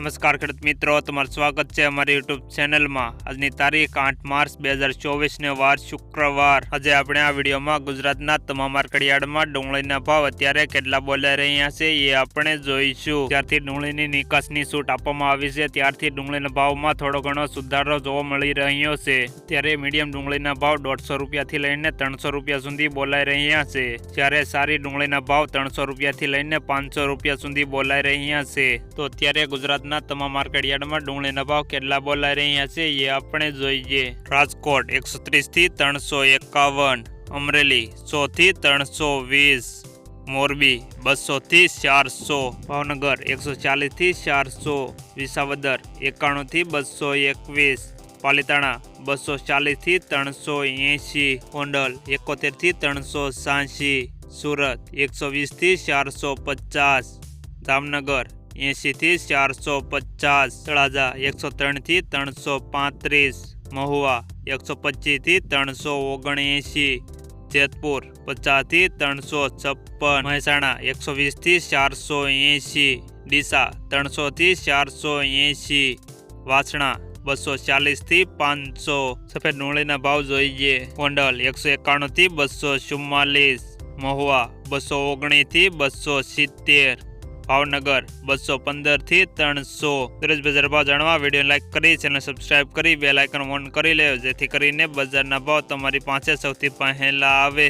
નમસ્કાર ખેડૂત મિત્રો, તમારું સ્વાગત છે અમારી યુટ્યુબ ચેનલમાં. આજની તારીખ આઠ માર્ચ બે હજાર ચોવીસને વાર શુક્રવાર. આજે આપણે આ વિડીયોમાં ગુજરાતના તમામ માર્કેટયાર્ડમાં ડુંગળીના ભાવ અત્યારે કેટલા બોલાઈ રહ્યા છે એ આપણે જોઈશું. ત્યારથી ડુંગળીની નિકાસની છૂટ આપવામાં આવી છે, ત્યારથી ડુંગળીના ભાવમાં થોડો ઘણો સુધારો જોવા મળી રહ્યો છે. ત્યારે મીડિયમ ડુંગળીના ભાવ દોઢસો રૂપિયાથી લઈને ત્રણસો રૂપિયા સુધી બોલાઈ રહ્યા છે. જ્યારે સારી ડુંગળીના ભાવ ત્રણસો રૂપિયાથી લઈને પાંચસો રૂપિયા સુધી બોલાઈ રહ્યા છે. તો અત્યારે ગુજરાતના તમામ માર્કેટયાર્ડમાં ડુંગળીના ભાવ કેટલા બોલાઈ રહ્યા છે એ આપણે જોઈએ. રાજકોટ એકસો ત્રીસથી ત્રણસો એકાવન, અમરેલી સો થી ત્રણસો વીસ, મોરબી બસો થી ચારસો, ભાવનગર એકસો ચાલીસથી ચારસો, વિસાવદર એકાણું થી બસો એકવીસ, પાલિતાણા બસો ચાલીસથી ત્રણસો એંશી, ગોંડલ એકોતેરથી ત્રણસો સાંશી, સુરત એકસો વીસથી ચારસો પચાસ, જામનગર એંશી થી ચારસો પચાસ, તળાજા એકસો ત્રણથી ત્રણસો પાંત્રીસ, મહુવા એકસો પચીસથી ત્રણસો ઓગણએંશી, જેતપુર પચાસથી ત્રણસો છપ્પન, મહેસાણા એકસો વીસથી ચારસો એંશી, ડીસા ત્રણસો થી ચારસો એંશી, વાસણા બસો ચાલીસથી પાંચસો. સફેદ ડુંગળીના ભાવ જોઈએ. ગોંડલ એકસો એકાણું થી બસો ચુમ્માલીસ, મહુવા બસો ઓગણીસથી બસો સિત્તેર ભાવનગર બસો પંદરથી ત્રણસો દરરોજ બજાર ભાવ જાણવા. વીડિયો લાઈક કરી ચેનલ સબસ્ક્રાઇબ કરી બે લાઇકન ઓન કરી લેવો જેથી કરીને બજારના ભાવ તમારી પાસે સૌથી પહેલા આવે.